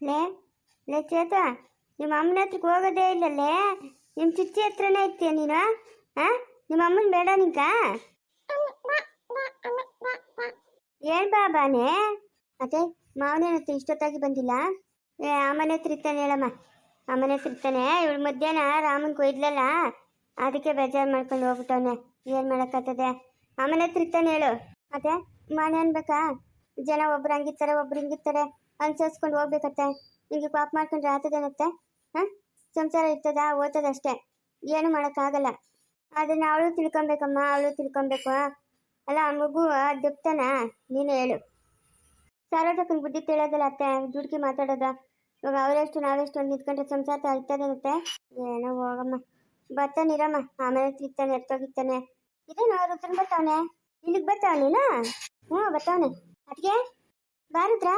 ಲೇ ಲೇ ಚೇತ, ನಿಮ್ಮ ಅಮ್ಮನ ಹತ್ರಕ್ಕೆ ಹೋಗೋದೇ ಇಲ್ಲಲ್ಲೇ ನಿಮ್ಮ ಚಿಚ್ಚಿ ಹತ್ರನೇ ಇರ್ತೀಯ ನೀನು? ಹಾಂ ನಿಮ್ಮ ಅಮ್ಮನ ಬೇಡ ನಿಂಕ ಏನ್ ಬಾಬಾನೆ ಮತ್ತೆ ಮಾವನ ಹತ್ರ ಇಷ್ಟೊತ್ತಾಗಿ ಬಂದಿಲ್ಲ. ಏ ಆ ಮನೆ ಹತ್ರ ಇರ್ತಾನೆ ಹೇಳಮ್ಮ. ಆ ಮನೆ ಹತ್ರ ಇರ್ತಾನೆ. ಇವಳು ಮಧ್ಯಾಹ್ನ ರಾಮನ್ ಕೊಯ್ದ್ಲಲ್ಲ ಅದಕ್ಕೆ ಬೇಜಾರು ಮಾಡ್ಕೊಂಡು ಹೋಗ್ಬಿಟ್ಟವನೆ. ಏನು ಮಾಡೋಕ್ಕಾಗ್ತದೆ? ಆ ಮನೆ ಹತ್ರ ಇರ್ತಾನೆ ಹೇಳು. ಮತ್ತೆ ಮನೆ ಅನ್ಬೇಕಾ? ಜನ ಒಬ್ರು ಹಂಗಿರ್ತಾರೆ, ಒಬ್ರು ಹಿಂಗಿರ್ತಾರೆ. ಅನ್ಸರ್ಸ್ಕೊಂಡು ಹೋಗ್ಬೇಕತ್ತೆ. ನಿಮಗೆ ಪಾಪ ಮಾಡ್ಕೊಂಡ್ರೆ ಆತದೇನತ್ತೆ? ಹಾಂ? ಸಂಸಾರ ಇರ್ತದ? ಓದ್ತದಷ್ಟೇ ಏನು ಮಾಡೋಕ್ಕಾಗಲ್ಲ. ಅದನ್ನ ಅವಳು ತಿಳ್ಕೊಬೇಕಮ್ಮ, ಅವಳು ತಿಳ್ಕೊಬೇಕು. ಅಲ್ಲ, ಆ ಮಗು ದಪ್ತನ ನೀನು ಹೇಳು. ಸಾರೋಟಕ್ಕನ ಬುದ್ಧಿ ತಿಳಿಯೋದಲ್ಲ ಅತ್ತೆ. ದುಡ್ಕಿ ಮಾತಾಡೋದ. ಇವಾಗ ಅವರೆಷ್ಟು, ನಾವೆಷ್ಟು ಒಂದು ನಿಂತ್ಕೊಂಡ್ರೆ ಸಂಸಾರ ಇರ್ತದೇನತ್ತೆ? ಏನೋ ಹೋಗಮ್ಮ. ಬರ್ತಾನಿರಮ್ಮ ಆಮೇಲೆ ತಿರ್ತಾನೆ ಎತ್ತೋಗಿರ್ತಾನೆ ಇದೇನು ರುದ್ರನ್ ಬರ್ತಾವನೆ? ಇಲ್ಲಿಗೆ ಬರ್ತಾವ ನೀನು? ಹ್ಞೂ ಬರ್ತಾವನೆ. ಅದಕ್ಕೆ ಬಾರುದ್ರ?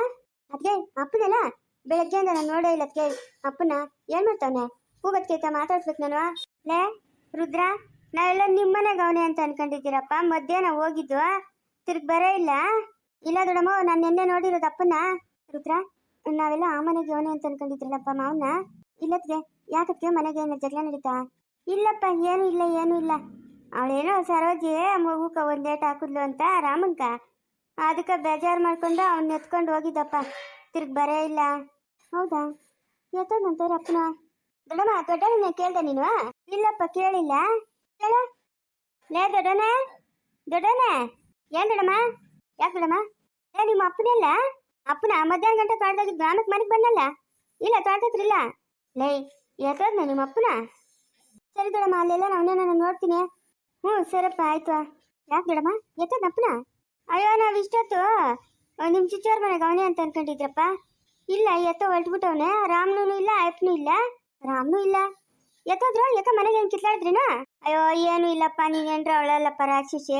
ಅದಕ್ಕೆ ಅಪ್ಪನಲ್ಲ? ಬೆಳಗ್ಗೆ ನಾನು ನೋಡೇ ಇಲ್ಲ ಅದಕ್ಕೆ ಅಪ್ಪನ ಏನು ಮಾಡ್ತಾವನೆ? ಕೂಗತ್ಕೈತ ಮಾತಾಡ್ಸ್ಬೇಕು ನಾನು ಲೇ, ರುದ್ರ, ನಾವೆಲ್ಲ ನಿಮ್ಮನೆ ಅವನೇ ಅಂತ ಅನ್ಕೊಂಡಿದ್ದೀರಪ್ಪ. ಮಧ್ಯಾಹ್ನ ಹೋಗಿದ್ದು ತಿರ್ಗಿ ಬರೇ ಇಲ್ಲ ಇಲ್ಲ ದೊಡಮ್ಮ, ನಾನು ನಿನ್ನೆ ನೋಡಿರೋದು ಅಪ್ಪನ. ರುದ್ರ, ನಾವೆಲ್ಲ ಆ ಮನೆಗೆ ಅವನೇ ಅಂತ ಅನ್ಕೊಂಡಿದ್ರಲ್ಲಪ್ಪ ಮಾವನ ಇಲ್ಲತ್ಗೆ ಯಾಕತ್ಗೆ ಮನೆಗೆ ಏನೋ ಜಗಳ ನಡೀತಾ? ಇಲ್ಲಪ್ಪ, ಏನು ಇಲ್ಲ ಏನು ಇಲ್ಲ. ಅವಳೇನೋ ಸರೋಜಿ ಮಗುಕ ಒಂದು ಲೇಟ್ ಹಾಕಿದ್ಲು ಅಂತ ರಾಮನ್ಕ ಅದಕ್ಕೆ ಬೇಜಾರು ಮಾಡ್ಕೊಂಡು ಅವ್ನ ಎತ್ಕೊಂಡು ಹೋಗಿದ್ದಪ್ಪ. ತಿರ್ಗಿ ಬರೇ ಇಲ್ಲ. ಹೌದಾ? ಎತ್ತೋದಂತಾರೆ ಅಪ್ಪನ? ದೊಡ್ಡಮ್ಮ ದೊಡ್ಡಣ್ಣ ಕೇಳ್ದೆ ನೀನು? ಇಲ್ಲಪ್ಪ, ಕೇಳಿಲ್ಲ. ಕೇಳ ಲೇ ದೊಡ್ಡನೆ ದೊಡ್ಡನೆ ಏನ್ ದೊಡ್ಡಮ್ಮ? ಯಾಕೆ ದೊಡ್ಡಮ್ಮ? ಏ ನಿಮ್ಮ ಅಪ್ಪನಿಲ್ಲ ಅಪ್ಪನ ಮಧ್ಯಾಹ್ನ ಗಂಟೆ ತೋಟದಾಗಿದ್ದು ಆಮೇಲೆ ಮನೆಗೆ ಬಂದಲ್ಲ? ಇಲ್ಲ ತೋಟದ್ರಿಲ್ಲ ಲೇ, ಎತ್ತೋದ್ನ ನಿಮ್ಮ ಅಪ್ಪನ? ಸರಿ ದೊಡ್ಡಮ್ಮ, ಅಲ್ಲೆಲ್ಲ ನಾವನ್ನೇ ನಾನು ನೋಡ್ತೀನಿ. ಹ್ಞೂ ಸರಪ್ಪ, ಆಯ್ತು. ಯಾಕೆ ದೊಡ್ಡಮ್ಮ? ಎತ್ತೋದ್ ಅಪ್ಪನ? ಅಯ್ಯೋ, ನಾವು ಇಷ್ಟೊತ್ತು ನಿಮ್ಮ ಚಿಚ್ಚವ್ರ ಮನೆಗೆ ಅವನೇ ಅಂತ ಅನ್ಕೊಂಡಿದ್ರಪ್ಪ. ಇಲ್ಲ, ಎತ್ತ ಹೊರಟ್ಬಿಟ್ಟವನೆ. ರಾಮ್ನೂ ಇಲ್ಲ ಅಪ್ಪನೂ ಇಲ್ಲ. ರಾಮ್ನೂ ಇಲ್ಲ. ಎತ್ತೋದ್ರು? ಯಾಕ ಮನೆಗೆ ಹೆಂಗೆ ಕಿತ್ಲಾಡಿದ್ರಿನ? ಅಯ್ಯೋ, ಏನು ಇಲ್ಲಪ್ಪ ನೀನೇನ್ರ ಅವಳಲ್ಲಪ್ಪ ರಾಕ್ಷಸಿ.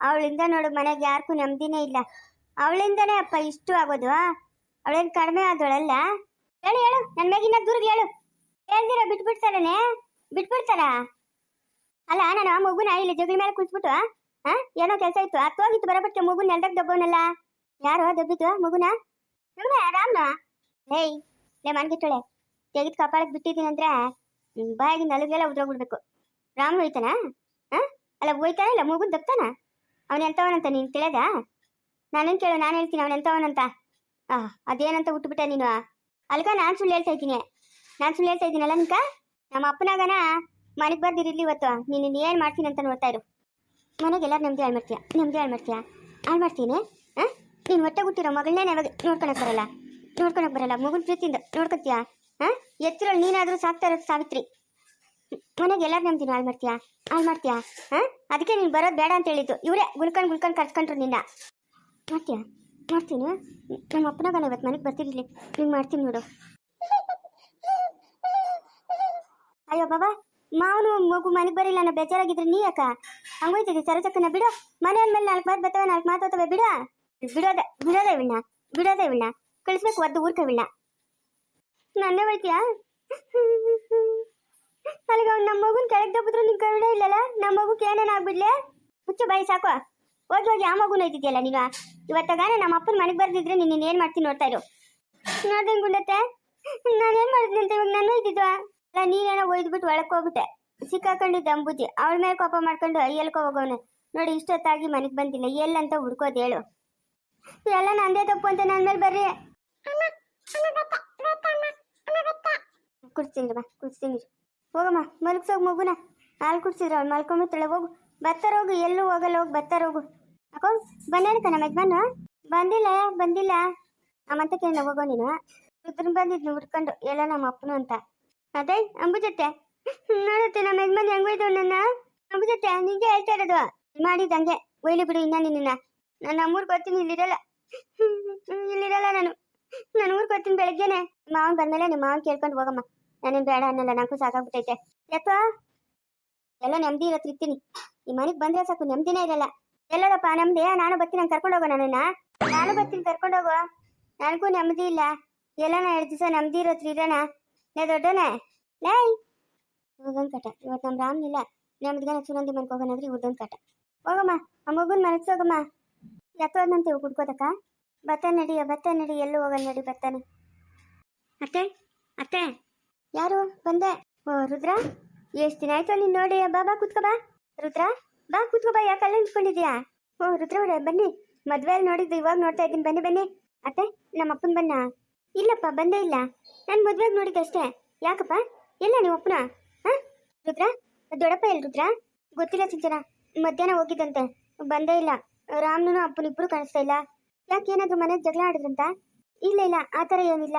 ಅವಳಿಂದ ನೋಡು, ಮನೆಗೆ ಯಾರಿಗೂ ನೆಮ್ಮದಿನೇ ಇಲ್ಲ. ಅವಳಿಂದನೇ ಅಪ್ಪ ಇಷ್ಟು ಆಗೋದು. ಅವಳೇನು ಕಡಿಮೆ ಆದವಳಲ್ಲ ಹೇಳು ಹೇಳು ನನ್ನ ಮೇಗಿನ ದೂರ ಹೇಳು. ಹೇಳ್ದಿರ ಬಿಟ್ಬಿಡ್ತಾರನೆ ಬಿಟ್ಬಿಡ್ತಾರ ಅಲ್ಲ, ನಾನು ಮಗುನ ಇಲ್ಲಿ ಜಗಳ ಮೇಲೆ ಕುಳಿಸ್ಬಿಟ್ಟು ಹಾ ಏನೋ ಕೆಲಸ ಇತ್ತು. ಅತ್ತು ಹೋಗಿತ್ತು ಬರಬಟ್ಟೆ ಮಗು ನೆಲ್ದಾಗ ದಬ್ಬವನಲ್ಲ ಯಾರೋ ದಬ್ಬಿತು ಮಗುನ? ಮಗುನ ರಾಮ್ನ? ಹೇಯ್ ಲೇ ಮನ್ಗಿಟ್ಟಳೆ ತೆಗೆದು ಕಪಾಳಕ್ಕೆ ಬಿಟ್ಟಿದ್ದೀನಿ ಅಂದ್ರೆ ಬಾಯಿಗೆ ನಲಗೆಲ್ಲ ಉದ್ರೋಗ್ಬಿಡ್ಬೇಕು. ರಾಮ್ ಹೋಯ್ತಾನ? ಹಾ ಅಲ್ಲ, ಹೋಯ್ತಾನ ಇಲ್ಲ, ಮಗುನ್ ದಬ್ತಾನ ಅವನ ಎಂತವನಂತ ನೀನು ತಿಳಿಯದ? ನಾನೇನು ಕೇಳು, ನಾನು ಹೇಳ್ತೀನಿ ಅವನ ಎಂತವನಂತ. ಆ, ಅದೇನಂತ ಉಟ್ಬಿಟ್ಟ ನೀನು? ಅಲ್ಗ, ನಾನು ಸುಳ್ಳು ಹೇಳ್ತಾ ಇದ್ದೀನಿ. ನಾನು ಸುಳ್ಳು ಹೇಳ್ತಾ ಇದ್ದೀನಲ್ಲ ನಿನ್ಕ? ನಮ್ಮ ಅಪ್ಪನಾಗನ ಮನೆಗೆ ಬರ್ದಿರಿರ್ಲಿ ಇವತ್ತು. ನೀನು ಏನು ಮಾಡ್ತೀನಿ ಅಂತ ನೋಡ್ತಾ ಇರು. ಮನೆಗೆಲ್ಲ ನೆಮ್ಮದಿ ಹಾಳು ಮಾಡ್ತೀಯ? ನೆಮ್ಮದಿ ಹಾಳು ಮಾಡ್ತೀಯಾ? ಹಾಳು ಮಾಡ್ತೀನಿ ಹಾಂ ನೀನು ಹೊಟ್ಟೆ ಹುಟ್ಟಿರೋ ಮಗಳನ್ನೇ ಯಾವಾಗ ನೋಡ್ಕೊಳಕ್ಕೆ ಬರಲ್ಲ? ನೋಡ್ಕೊಳಕ್ ಬರಲ್ಲ. ಮಗುನ ಪ್ರೀತಿಯಿಂದ ನೋಡ್ಕೊತೀಯ? ಹಾಂ ಎತ್ತಿರೋಳು ನೀನಾದರೂ ಸಾಕ್ತಾ ಇರೋದು ಸಾವಿತ್ರಿ. ಮನೆಗೆ ಎಲ್ಲರೂ ನೆಮ್ಮದಿನ ಹಾಳು ಮಾಡ್ತೀಯಾ? ಹಾಳು ಮಾಡ್ತೀಯಾ? ಹಾಂ ಅದಕ್ಕೆ ನೀನು ಬರೋದು ಬೇಡ ಅಂತ ಹೇಳಿದ್ದು. ಇವರೇ ಗುಲ್ಕನ್ ಗುಲ್ಕೊಂಡು ಕರ್ಸ್ಕೊಂಡ್ರು ನಿನ್ನ. ಮಾಡ್ತೀಯಾ? ಮಾಡ್ತೀನಿ. ನಮ್ಮ ಅಪ್ಪನಾಗ ಇವತ್ತು ಮನೆಗೆ ಬರ್ತಿರ್ಲಿ. ನೀನು ಮಾಡ್ತೀನಿ ನೋಡು. ಅಯ್ಯೋ ಬಾಬಾ, ಮಾವನು ಮಗು ಮನೆಗೆ ಬರಿಲ್ಲ, ನಾನು ಬೇಜಾರಾಗಿದ್ರೆ ನೀ ಯಾಕ? ಹಂಗೋಯ್ತಿದ್ದಿ ಸರಸಕ್ಕನ ಬಿಡು. ಮನೆ ಅಂದ್ಮೇಲೆ ನಾಲ್ಕು ಮಾತು ಬರ್ತವೆ ನಾಲ್ಕು ಮಾತು ಹೋಗ್ತವೆ ಬಿಡ ಬಿಡೋದೆ ಬಿಡೋದೆ ಇವಣ್ಣ ಬಿಡೋದೆ ಇವಣ್ಣ ಕಳಿಸ್ಬೇಕು ಒದ್ದು ಊರ್ಕ ವಿಣ್ಣ. ನನ್ನೇ ಹೋಯ್ತೀಯಾ? ಅಲ್ಲಿಗೆ ಅವ್ನು ನಮ್ಮ ಮಗುನ ಕೆಳಗೆ ದಬ್ಬಿದ್ರು ನಿನ್ ಕರುಣೆ ಇಲ್ಲಲ್ಲ? ನಮ್ಮ ಮಗುಗೆ ಏನೇನು ಆಗ್ಬಿಡ್ಲೆ? ಹುಚ್ಚು, ಬಾಯಿ ಸಾಕು. ಹೋಗಿ ಹೋಗಿ ಆ ಮಗುನ ಹೋಯ್ತಿದ್ಯಲ್ಲ ನೀನು? ಇವತ್ತಾಗಾನೆ ನಮ್ಮ ಅಪ್ಪನ ಮನೆಗೆ ಬರ್ದಿದ್ರೆ ನೀನು ಏನು ಮಾಡ್ತೀನಿ ನೋಡ್ತಾ ಇರು. ನೋಡ್ದಂಗೆ ಗುಂಡತ್ತೆ ನಾನೇನ್ ಅಂತ ಇವಾಗ? ನಾನು ಇದ್ದಿದ್ವಾ ಅಲ್ಲ ನೀನೇನೋ ಒಯ್ದ್ಬಿಟ್ಟು ಒಳಕ್ ಹೋಗ್ಬಿಟ್ಟೆ. ಸಿಕ್ಕಾಕೊಂಡಿದ್ದ ಅಂಬುಜಿ ಅವಳ ಮೇಲೆ ಕೋಪ ಮಾಡ್ಕೊಂಡು ಎಲ್ಕೋ ಹೋಗೋನೆ ನೋಡಿ ಇಷ್ಟೊತ್ತಾಗಿ ಮನೆಗೆ ಬಂದಿಲ್ಲ. ಎಲ್ಲಂತ ಹುಡ್ಕೋದ್ ಹೇಳು. ಎಲ್ಲ ನಂದೇ ತಪ್ಪು ಅಂತ ನನ್ನ ಮೇಲೆ ಬರ್ರಿ. ಬಾ ಹೋಗಮ್ಮ ಮಲಗ್ಸೋಗ್ ಮಗುನ. ಹಾಲು ಕುಡ್ಸಿದ್ರು ಅವ್ನು ಮಲ್ಕೊಂಬಿಡ್ತಾಳೆ ಹೋಗು. ಬರ್ತಾರ ಹೋಗು ಎಲ್ಲೂ ಹೋಗಲ್ಲ ಹೋಗಿ ಬರ್ತಾರ ಹೋಗು ಅಕ್ಕೋ ಬಂದೇನಕ್ಕ ನಮ್ಮ ಯಜಮಾನ? ಬಂದಿಲ್ಲ ಬಂದಿಲ್ಲ. ನಮ್ಮಂತ ಕೇಳ ಹೋಗೋ ನೀನು? ರುದ್ರನ್ ಬಂದಿದ್ನು ಹುಡ್ಕೊಂಡು. ಎಲ್ಲ ನಮ್ಮ ಅಪ್ಪನು ಅಂತ. ಅದೇ ಅಂಬುಜತ್ತೆ. ನೋಡುತ್ತೆ, ನಮ್ಮ ಯಜಮಾನ್ ಹೆಂಗ್ ನನ್ನ. ಅಂಬುಜತ್ತೆ ನಿಂಗೆ ಹೇಳ್ತಾ ಇರೋದು. ಮಾಡಿದಂಗೆ. ಒಯ್ಲಿ ಬಿಡು ಇನ್ನ ನಿನ್ನ ನಾನು ನಮ್ಮೂರ್ಗೆ ಬರ್ತೀನಿ ಇಲ್ಲಿರಲ್ಲ. ಇಲ್ಲಿರಲ್ಲ ನಾನು. ನಾನು ಊರ್ಗೆ ಬರ್ತೀನಿ ಬೆಳಗ್ಗೆನೆ. ಮಾವನ್ ಬಂದ್ಮೇಲೆ ನಿಮ್ಮ ಮಾವನ್ ಕೇಳ್ಕೊಂಡು ಹೋಗಮ್ಮ. ನಾನೇನು ಬೇಡ ಅನ್ನಲ್ಲ ನನಗೂ ಸಾಕಾಗ್ಬಿಟ್ಟೈತೆ. ಯಾಕೋ ಎಲ್ಲ ನೆಮ್ಮದಿ ಇರತ್ತೆ ಇರ್ತೀನಿ. ಈ ಮನೆಗೆ ಬಂದ್ರೆ ಸಾಕು, ನೆಮ್ಮದಿನೇ ಇರಲ್ಲ. ಎಲ್ಲರಪ್ಪ ನೆಮ್ಮದಿ ನಾನು ಬರ್ತೀನಿ ಕರ್ಕೊಂಡು ಹೋಗೋ ನನ್ನನ್ನ. ನಾನು ಬರ್ತೀನಿ, ಕರ್ಕೊಂಡು ಹೋಗೋ. ನನಗೂ ನೆಮ್ಮದಿ ಇಲ್ಲ. ಎಲ್ಲನ ಎರಡು ದಿವಸ ನೆಮ್ಮದಿ ಇರತ್ರಿ ಇರೋಣ ಲೇ ದೊಡ್ಡನೇ ಲೇಯ್ ಇವಾಗೊಂದು ಕಟ. ಇವತ್ತು ನಮ್ಮ ರಾಮ್ನಿಲ್ಲ ನೆಮ್ಮದಿಗೆ ಚುನಂದಿ ಮನ್ಗೆ ಹೋಗೋಣಂದ್ರೆ ಇವ್ರದ್ದೊಂದು ಕಟ. ಹೋಗಮ್ಮ, ಆ ಮಗುನ ಮನಸ್ಸೋಗಮ್ಮ ಎತ್ತೋದಂತೆ ಕುಡ್ಕೋದಕ್ಕ? ಬತ್ತ ನಡಿಯ ಬತ್ತ ನಡಿ, ಎಲ್ಲೂ ಹೋಗಲ್ಲ ನಡಿ ಬರ್ತಾನೆ. ಅತ್ತೆ ಅತ್ತೆ. ಯಾರು? ಬಂದೆ. ಓ, ರುದ್ರ? ಎಷ್ಟು ದಿನ ಆಯ್ತು ನೀನು ನೋಡಿ, ಬಾ ಬಾ, ಕೂತ್ಕೋ, ಬಾ. ರುದ್ರ, ಬಾ, ಕೂತ್ಕೋ, ಬಾ, ಯಾಕೆ ಅಲ್ಲೇ ನಿಂತ್ಕೊಂಡಿದ್ಯಾ? ಓ, ರುದ್ರ ಅವರೇ, ಬನ್ನಿ. ಮದ್ವೆಯಲ್ಲಿ ನೋಡಿದ್ದು, ಇವಾಗ ನೋಡ್ತಾ ಇದ್ದೀನಿ. ಬನ್ನಿ ಬನ್ನಿ. ಅತ್ತೆ, ನಮ್ಮ ಅಪ್ಪನ ಬನ್ನ ಇಲ್ಲಪ್ಪ, ಬಂದೇ ಇಲ್ಲ. ನಾನು ಮದ್ವೆಗೆ ನೋಡಿದ್ದೆ ಅಷ್ಟೇ. ಯಾಕಪ್ಪ? ಇಲ್ಲ ನೀವು ಅಪ್ಪನ? ರುದ್ರ? ದೊಡ್ಡಪ್ಪ ಎಲ್ ರುದ್ರ? ಗೊತ್ತಿಲ್ಲ ಚಿಂಚನ. ಮಧ್ಯಾಹ್ನ ಹೋಗಿದ್ದಂತೆ. ಬಂದೇ ಇಲ್ಲ. ರಾಮ್ನು ಅಪ್ಪನ ಇಬ್ರು ಕಾಣಿಸ್ತಾ ಇಲ್ಲ. ಯಾಕೆ ಏನಾದ್ರು ಮನೆ ಜಗಳ ಆಡಿದ್ರಂತ? ಇಲ್ಲ ಇಲ್ಲ. ಆ ಥರ ಏನಿಲ್ಲ.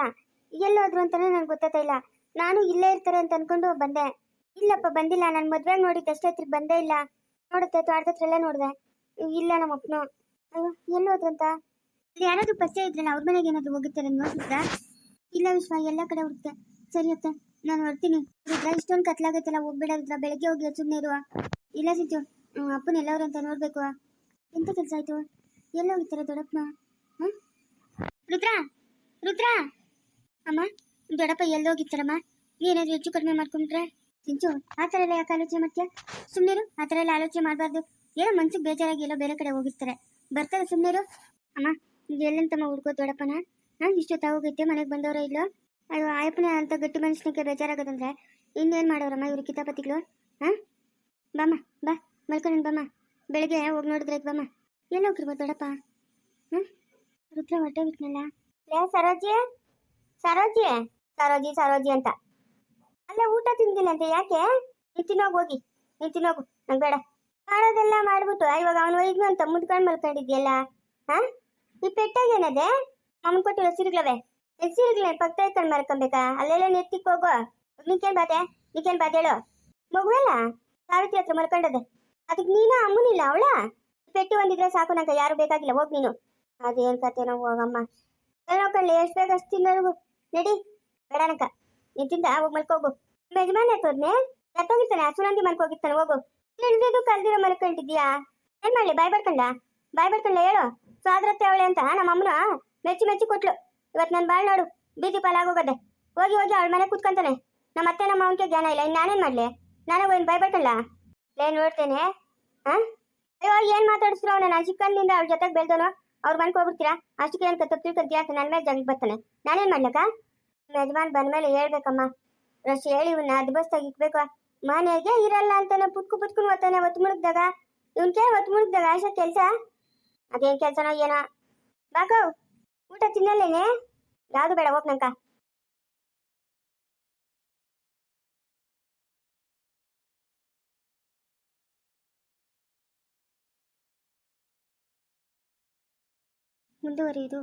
ಎಲ್ಲೋದ್ರು ಅಂತಾನೆ ನನಗೆ ಗೊತ್ತಾಗ್ತಾ ಇಲ್ಲ. ನಾನು ಇಲ್ಲೇ ಇರ್ತಾರೆ ಅಂತ ಅನ್ಕೊಂಡು ಬಂದೆ. ಇಲ್ಲಪ್ಪ, ಬಂದಿಲ್ಲ. ನಾನು ಮದ್ವೆಗೆ ನೋಡಿದ್ದೆ ಅಷ್ಟೇ ತಿರ್ಗಿ ಬಂದೇ ಇಲ್ಲ. ನೋಡುತ್ತೆ ತೋಟದತ್ರ ಎಲ್ಲ ನೋಡಿದೆ. ಇಲ್ಲ ನಮ್ಮ ಅಪ್ಪನು ಅಯ್ಯೋ ಎಲ್ಲೋದ್ರಂತ ಯಾರಾದ್ರೂ ಪರಿಚಯ ಇದ್ರಲ್ಲ ಅವ್ರ ಮನೆಗೆ ಏನಾದ್ರು ಹೋಗುತ್ತೆ ನೋಡಿದ್ರಾ ಇಲ್ಲ ವಿಶ್ವ, ಎಲ್ಲ ಕಡೆ ಹುಡುಕ್ತೆ ಸರಿ ಅತ್ತೆ. ನಾನು ಬರ್ತೀನಿ. ರುದ್ರ ಇಷ್ಟೊಂದು ಕತ್ಲಾಗೈತಲ್ಲ ಹೋಗ್ಬೇಡ ಬೆಳಗ್ಗೆ ಹೋಗಿ ಸುಮ್ಮನೆ ಇರುವ. ಇಲ್ಲ ಸಿಂಚು ಅಪ್ಪನ ಎಲ್ಲವ್ರು ಅಂತ ನೋಡ್ಬೇಕು. ಎಂತ ಕೆಲಸ ಆಯ್ತು? ಎಲ್ಲ ಹೋಗಿರ್ತಾರೆ ದೊಡ್ಡಪ್ಪನ ಹ್ಮ್? ರುದ್ರ? ರುದ್ರ? ಅಮ್ಮ, ದೊಡ್ಡಪ್ಪ ಎಲ್ಲೋಗಿರ್ತಾರಮ್ಮ ಏನಾದ್ರು ಹೆಚ್ಚು ಕಡಿಮೆ ಮಾಡ್ಕೊಂಡ್ರೆ? ಸಿಂಚು, ಆ ಥರ ಎಲ್ಲ ಯಾಕೆ ಆಲೋಚನೆ ಮಾಡ್ತೀಯ? ಸುಮ್ಮನಿರು ಆ ಥರ ಎಲ್ಲ ಆಲೋಚನೆ ಮಾಡಬಾರ್ದು. ಏನೋ ಮನ್ಸಿಗೆ ಬೇಜಾರಾಗಿ ಎಲ್ಲೋ ಬೇರೆ ಕಡೆ ಹೋಗಿರ್ತಾರೆ. ಬರ್ತಾರೆ ಸುಮ್ಮನಿರು ಅಮ್ಮ ಎಲ್ಲಂತಮ್ಮ ಹುಡ್ಕೋ ದೊಡ್ಡಪ್ಪನ? ಹಾಂ ಇಷ್ಟೊತ್ತಾಗೋಗೈತೆ ಮನೆಗೆ ಬಂದವರ ಇಲ್ಲೋ ಅಯ್ಯೋ ಆಯಪ್ಪನೇ ಅಂತ ಗಟ್ಟಿ ಮನುಷ್ಯನಿಗೆ ಬೇಜಾರಾಗೋದಂದ್ರೆ ಇನ್ನೇನು ಮಾಡೋರಮ್ಮ ಇವರು ಕಿತಾಪತಿಗಳು? ಹಾಂ? ಬಾಮ್ಮ, ಬಾ ಮಲ್ಕೊಂಡು ಬಾಮ್ಮ. ಬೆಳಿಗ್ಗೆ ಹೋಗಿ ನೋಡಿದ್ರೆ ಬಾಮ್ಮ. ಎಲ್ಲ ಹೋಗಿರ್ಬೋದು ದೊಡ್ಡಪ್ಪ? ಹ್ಞೂ ರುದ್ರ ಹೊಟ್ಟೆ ಬಿಟ್ನಲ್ಲ ಲೇ, ಸರೋಜಿ? ಸರೋಜಿ? ಸರೋಜಿ ಸರೋಜಿ ಅಂತ. ಅಲ್ಲೇ ಊಟ ತಿಂದಿಲ್ಲ ಅಂತ ಯಾಕೆ ನಿಂತಿನೋಗಿ ಹೋಗಿ. ನಿಂತಿನೋಗು ನಂಗೆ ಬೇಡ. ಮಾಡೋದೆಲ್ಲ ಮಾಡ್ಬಿಟ್ಟು ಇವಾಗ ಅವನು ಒಯ್ದು ಅಂತ ಮುದ್ಕೊಂಡು ಮಲ್ಕೊಂಡಿದ್ಯಲ್ಲ? ಹಾಂ? ಈ ಪೆಟ್ಟಾಗೇನದೆ ಅಮ್ಮನ್ ಕೊಟ್ಟಿರೋ ಸಿರಿಗ್ಲವೆ ಸಿರಿಗ್ಲ ಪಕ್ಕ ಇಟ್ಕೊಂಡು ಮಲ್ಕೊಬೇಕಾ ಅಲ್ಲೆಲ್ಲ ನೆತ್ತಿಕ್ ಹೋಗೋ ನಿಕೇನ್ ಬಾತೆ? ನಿಕೇನ್ ಬಾತೆ ಹೇಳು. ಮಗುವಲ್ಲ? ಸಾವಿತ್ರಿ ಹತ್ರ ಮಲ್ಕೊಂಡದೆ. ಅದಕ್ಕೆ ನೀನು ಅಮ್ಮನಿಲ್ಲ ಅವಳ? ಪೆಟ್ಟು ಒಂದಿದ್ರೆ ಸಾಕು, ನಂಗೆ ಯಾರು ಬೇಕಾಗಿಲ್ಲ, ಹೋಗ್ ನೀನು. ಅದೇನ್ ಕತೆನೋ ಹೋಗಮ್ಮ ಎಲ್ಲ ಕಳ್ಳಿ ಎಷ್ಟು ಬೇಗ ಅಷ್ಟು ತಿನ್ನೋರ್ಗು. ನಡಿ. ಬೇಡನಕ ನಿಂತಿಂದ ಹೋಗಿ ಮಲ್ಕೋಗು. ಯಜಮಾನ ಎತ್ತೋದ್ನೆ ಎತ್ತೋಗಿರ್ತಾನೆ ಸುನಂದಿ ಮಲ್ಕೋಗಿರ್ತಾನೆ ಹೋಗು. ಇಳಿದಿದ್ದು ಕಲ್ದಿರೋ ಮಲ್ಕೊಂಡಿದ್ಯಾ ಏನ್ ಮಾಡ್ಲಿ, ಬಾಯ್ ಬಡ್ಕಂಡ ಬಾಯ್ ಬಡ್ಕಂಡ ಹೇಳು. ಸ್ವಾದ್ರತೆ ಅವಳೆ ಅಂತ, ನಮ್ಮ ಅಮ್ಮನ? ಮೆಚ್ಚಿ ಮೆಚ್ಚಿ ಕೊಟ್ಲು. ಇವತ್ತು ನಾನು ಬಾಳ್ ನೋಡು ಬೀದಿ ಪಾಲಾಗೋಗದೆ ಹೋಗಿ ಹೋಗಿ ಅವಳ ಮನೆ ಕೂತ್ಕೊಂತಾನೆ. ನಮ್ಮ ಅತ್ತೆ ನಮ್ಮ ಅವನಿಗೆ ಜ್ಞಾನ ಇಲ್ಲ ಇನ್ನು ನಾನೇನ್ ಮಾಡ್ಲಿ? ನಾನೇ ಏನು ಭಯಪಟ್ಟಲ್ಲ ಲೇ, ನೋಡ್ತೇನೆ. ಹಾ? ಅಯ್ಯೋ ಏನ್ ಮಾತಾಡಿಸ್ರು ಅವನ? ನಾನು ಚಿಕ್ಕಂದಿಂದ ಅವ್ರ ಜೊತೆಗೆ ಬೆಳ್ದವನು. ಅವ್ರ ಮನೆಗೆ ಹೋಗ್ಬಿಡ್ತೀರಾ? ಅಷ್ಟಕ್ಕೆ ಏನು ತಪ್ಪು ತಿಳ್ಕೊಂತ ಯಾಕೆ ನನ್ನ ಮೇಲೆ ಜಗ್ ಬರ್ತಾನೆ ನಾನೇನ್ ಮಾಡ್ಲಕ್ಕ? ಯಜಮಾನ್ ಯಜಮಾನ್ ಬಂದ್ಮೇಲೆ ಹೇಳ್ಬೇಕಮ್ಮ. ರಶ್ ಹೇಳಿ ಇವನ್ನ ಅದ್ಬಸ್ತಾಗಿ ಇಕ್ಬೇಕು. ಮನೆಗೆ ಇರಲ್ಲ ಅಂತಾನೆ ಪುಟ್ಕು ಪುಟ್ಕೊಂಡು ಓದ್ತಾನೆ ಒತ್ತು ಮುಳುಗ್ದಾಗ. ಇವನ್ ಕೇಳಿ ಒತ್ತು ಮುಳುಗ್ದಾಗ ಆಶಾ ಕೆಲ್ಸ? ಅದೇನ್ ಕೆಲ್ಸನೋ ಏನೋ? ಬಾಕೋ, ಊಟ ತಿನ್ನಲ್ಲೇನೆ? ಯಾವ್ದು ಬೇಡ ಹೋಗ್ ನಂಕ. ಮುಂದುವರಿಯುವುದು